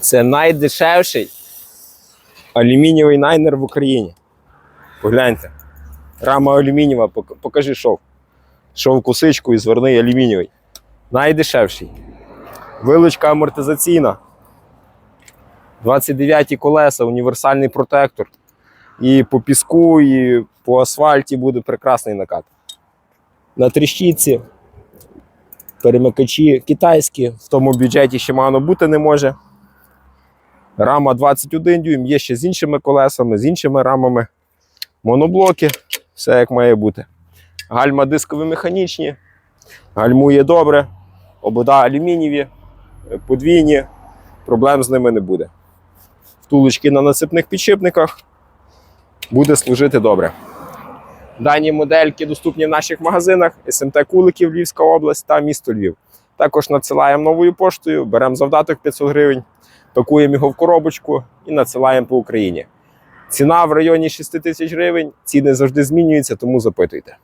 Це найдешевший алюмінієвий найнер в Україні. Погляньте. Рама алюмінієва, покажи шов. Шов косичку і зверний алюмінієвий. Найдешевший. Вилучка амортизаційна. 29 колеса, універсальний протектор. І по піску, і по асфальті буде прекрасний накат. На тріщітці перемикачі китайські, в тому бюджеті Shimano бути не може. Рама 21 дюйм, є ще з іншими колесами, з іншими рамами. Моноблоки, все як має бути. Гальма дискові механічні, гальмує добре, обода алюмінієві, подвійні, проблем з ними не буде. Втулочки на насипних підшипниках буде служити добре. Дані модельки доступні в наших магазинах СМТ Куликів, Львівська область та місто Львів. Також надсилаємо новою поштою, беремо завдаток 500 гривень, пакуємо його в коробочку і надсилаємо по Україні. Ціна в районі 6 тисяч гривень, ціни завжди змінюються, тому запитуйте.